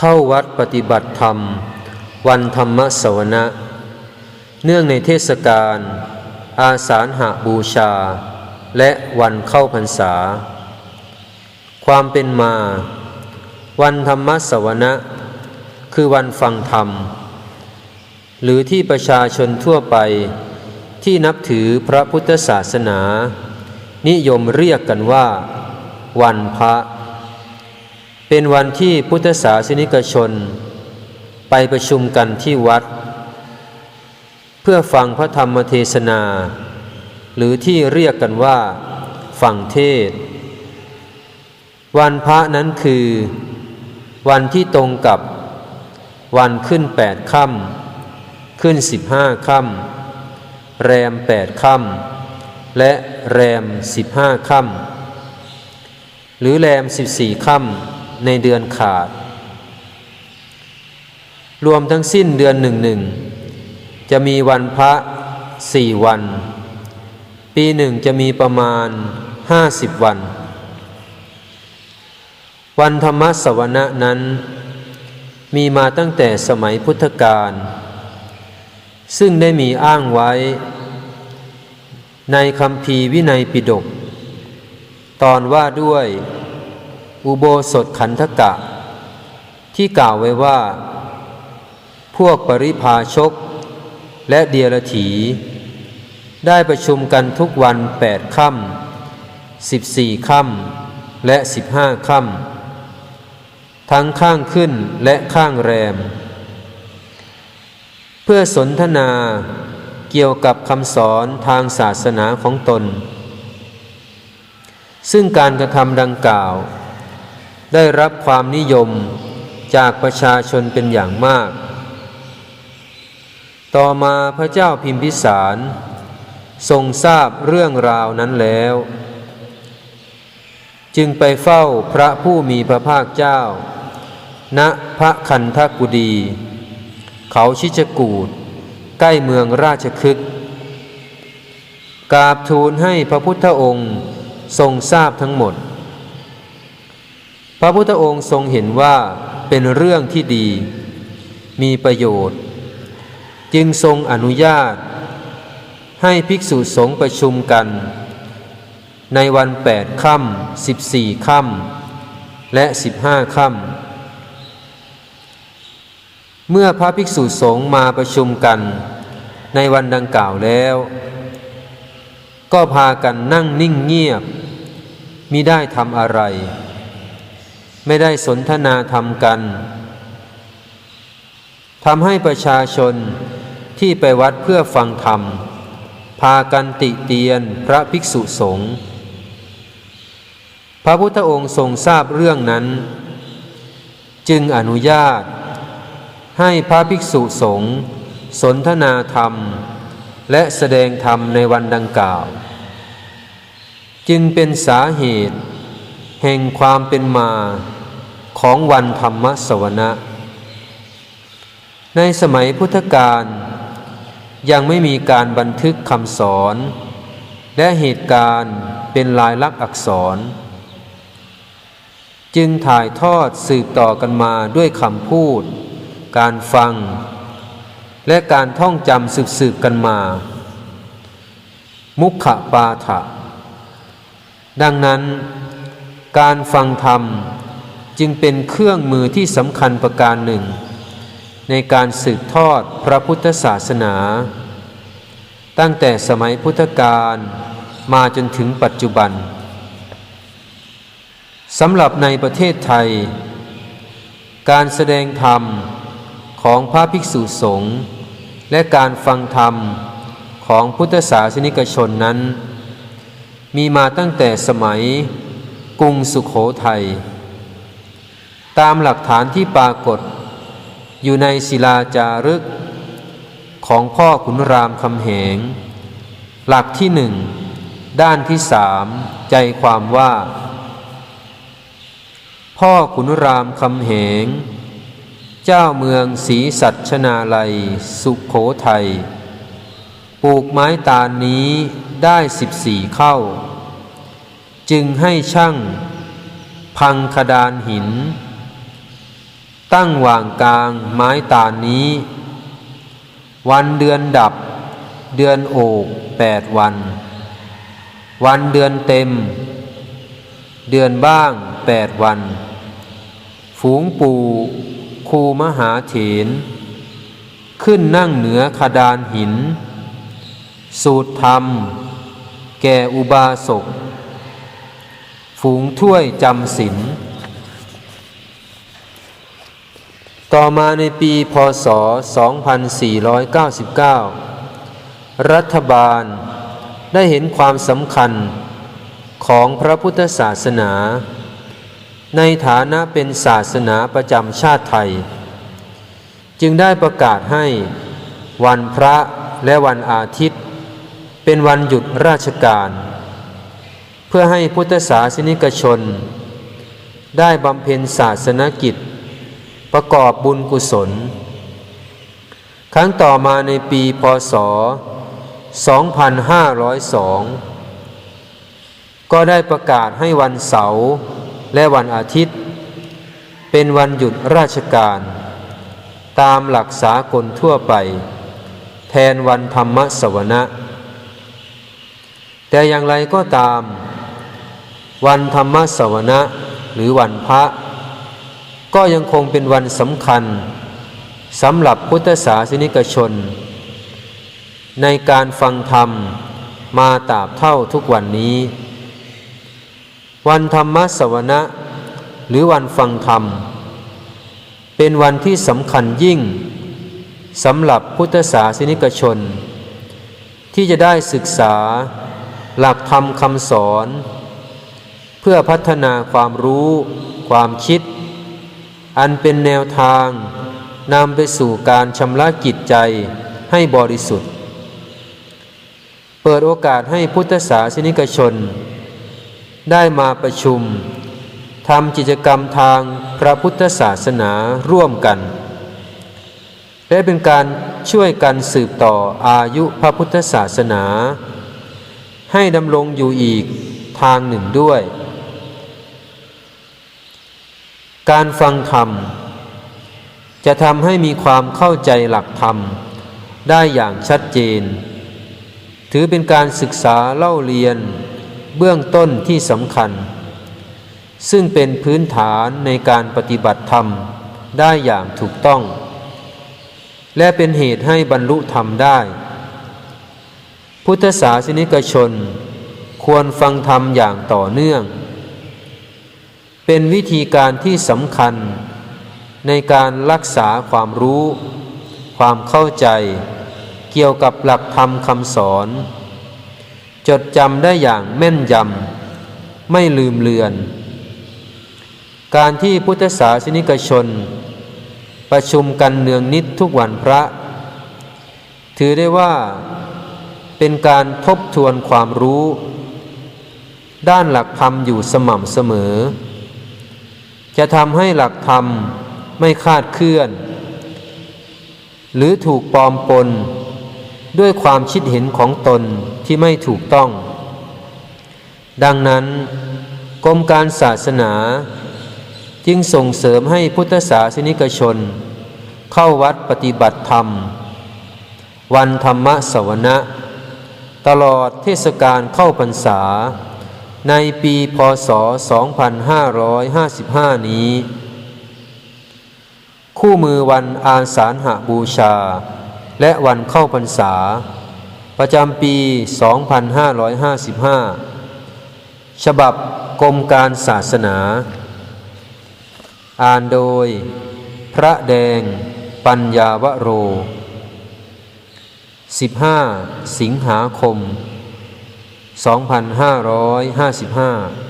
เข้าวัดปฏิบัติธรรม วันธรรมสวนะ เนื่องในเทศกาลอาสาฬหาบูชา และวันเข้าพรรษา ความเป็นมา วันธรรมสวนะ คือวันฟังธรรม หรือที่ประชาชนทั่วไปที่นับถือพระพุทธศาสนา นิยมเรียกกันว่า วันพระ เป็นวันที่พุทธศาสนิกชน ไปประชุมกันที่วัด เพื่อฟังพระธรรมเทศนา หรือที่เรียกกันว่า ฟังเทศ วันพระนั้นคือ วันที่ตรงกับ วันขึ้นแปดค่ำขึ้นสิบห้าค่ำแรมแปดค่ำและแรมสิบห้าค่ำหรือแรมสิบสี่ค่ำ ในเดือนขาด รวมทั้งสิ้นเดือนหนึ่งหนึ่งจะมีวันพระสี่วัน ปีหนึ่งจะมีประมาณห้าสิบวัน วันธรรมสวนะนั้น มีมาตั้งแต่สมัยพุทธกาลซึ่งได้มีอ้างไว้ ในคำพีวินัยปิฎกตอนว่าด้วย อุโบสถขันธกะ ที่กล่าวไว้ว่า พวกปริพาชก และเดียรถี ได้ประชุมกันทุกวันแปดค่ำสิบสี่ค่ำและสิบห้าค่ำทั้งข้างขึ้นและข้างแรม เพื่อสนทนาเกี่ยวกับคำสอนทางศาสนาของตน ซึ่งการกระทำดังกล่าว ได้รับความนิยมจากประชาชนเป็นอย่างมาก ต่อมาพระเจ้าพิมพิสารทรงทราบเรื่องราวนั้นแล้ว จึงไปเฝ้าพระผู้มีพระภาคเจ้า ณพระคันธกุดี เขาชิจกูดใกล้เมืองราชคฤห์กราบทูลให้พระพุทธองค์ทรงทราบทั้งหมด ระพุทธองค์ทรงเห็นว่าเป็นเรื่องที่ดี มีประโยชน์ จึงทรงอนุญาต ให้ภิกษุสงฆ์ประชุมกัน ในวันแปดค่ำสิบสี่ค่ำและสิบห้าค่ำเมื่อพระภิกษุสงฆ์มาประชุมกัน ในวันดังกล่าวแล้ว ก็พากันนั่งนิ่งเงียบมิได้ทำอะไร ไม่ได้สนทนาธรรมกันทำให้ประชาชนที่ไปวัดเพื่อฟังธรรม พากันติเตียนพระภิกษุสงฆ์พระพุทธองค์ทรงทราบเรื่องนั้น จึงอนุญาต ให้พระภิกษุสงฆ์สนทนาธรรม และแสดงธรรมในวันดังกล่าว จึงเป็นสาเหตุ แห่งความเป็นมา ของวันธรรมสวนะ ในสมัยพุทธกาลยังไม่มีการบันทึกคำสอน และเหตุการณ์เป็นลายลักษณ์อักษร จึงถ่ายทอดสืบต่อกันมาด้วยคำพูด การฟัง และการท่องจำสืบสืบกันมา มุขปาฐะดังนั้น การฟังธรรม จึงเป็นเครื่องมือที่สำคัญประการหนึ่ง ในการสืบทอดพระพุทธศาสนา ตั้งแต่สมัยพุทธกาลมาจนถึงปัจจุบันสำหรับในประเทศไทย การแสดงธรรมของพระภิกษุสงฆ์และการฟังธรรมของพุทธศาสนิกชนนั้น มีมาตั้งแต่สมัยกรุงสุขโขทยัย ตามหลักฐานที่ปรากฏ อยู่ในศิลาจารึก ของพ่อขุนรามคำแหง หลักที่หนึ่ง ด้านที่สามใจความว่า พ่อขุนรามคำแหง เจ้าเมืองศรีสัชนาลัย สุขโขทัยปลูกไม้ตาลนี้ได้สิบสี่เข้า จึงให้ช่าง พังคดานหิน ตั้งวางกลางไม้ตาลนี้ วันเดือนดับ เดือนโอกแปดวัน วันเดือนเต็ม เดือนบ้างแปดวัน ฝูงปูคูมหาเถน ขึ้นนั่งเหนือขดานหิน สูตรธรรม แก่อุบาสก ฝูงถ้วยจำศีล ต่อมาในปีพศ 2499 รัฐบาลได้เห็นความสำคัญของพระพุทธศาสนา ในฐานะเป็นศาสนาประจำชาติไทย จึงได้ประกาศให้วันพระและวันอาทิตย์ เป็นวันหยุดราชการ เพื่อให้พุทธศาสนิกชน ได้บำเพ็ญศาสนกิจ ประกอบบุญกุศล ครั้งต่อมาในปีพศ 2502 ก็ได้ประกาศให้วันเสาร์และวันอาทิตย์ เป็นวันหยุดราชการ ตามหลักสากลทั่วไป แทนวันธรรมสวนะ แต่อย่างไรก็ตาม วันธรรมสวนะหรือวันพระ ก็ยังคงเป็นวันสำคัญสำหรับพุทธศาสนิกชน ในการฟังธรรมมาตราบเท่าทุกวันนี้ วันธรรมสวนะหรือวันฟังธรรม เป็นวันที่สำคัญยิ่งสำหรับพุทธศาสนิกชน ที่จะได้ศึกษาหลักธรรมคำสอน เพื่อพัฒนาความรู้ ความคิด อันเป็นแนวทางนำไปสู่การชำระจิตใจให้บริสุทธิ์ เปิดโอกาสให้พุทธศาสนิกชน ได้มาประชุมทำกิจกรรมทางพระพุทธศาสนาร่วมกัน และเป็นการช่วยกันสืบต่ออายุพระพุทธศาสนา ให้ดำรงอยู่อีกทางหนึ่งด้วย การฟังธรรม จะทำให้มีความเข้าใจหลักธรรม ได้อย่างชัดเจน ถือเป็นการศึกษาเล่าเรียน เบื้องต้นที่สำคัญ ซึ่งเป็นพื้นฐานในการปฏิบัติธรรมได้อย่างถูกต้อง และเป็นเหตุให้บรรลุธรรมได้ พุทธศาสนิกชน ควรฟังธรรมอย่างต่อเนื่อง เป็นวิธีการที่สำคัญ ในการรักษาความรู้ ความเข้าใจ เกี่ยวกับหลักธรรมคำสอน จดจำได้อย่างแม่นยำไม่ลืมเลือน การที่พุทธศาสนิกชน ประชุมกันเนืองนิดทุกวันพระ ถือได้ว่าเป็นการทบทวนความรู้ ด้านหลักธรรมอยู่สม่ำเสมอ จะทำให้หลักธรรมไม่คาดเคลื่อน หรือถูกปลอมปน ด้วยความคิดเห็นของตนที่ไม่ถูกต้อง ดังนั้น กรมการศาสนา จึงส่งเสริมให้พุทธศาสนิกชน เข้าวัดปฏิบัติธรรม วันธรรมสวนะ ตลอดเทศกาลเข้าพรรษา ในปีพศ 2555 นี้ คู่มือวันอาสาฬหบูชา และวันเข้าพรรษา ประจำปี 2555 ฉบับกรมการศาสนา อ่านโดย พระแดง ปัญญาวโร 15 สิงหาคม 2555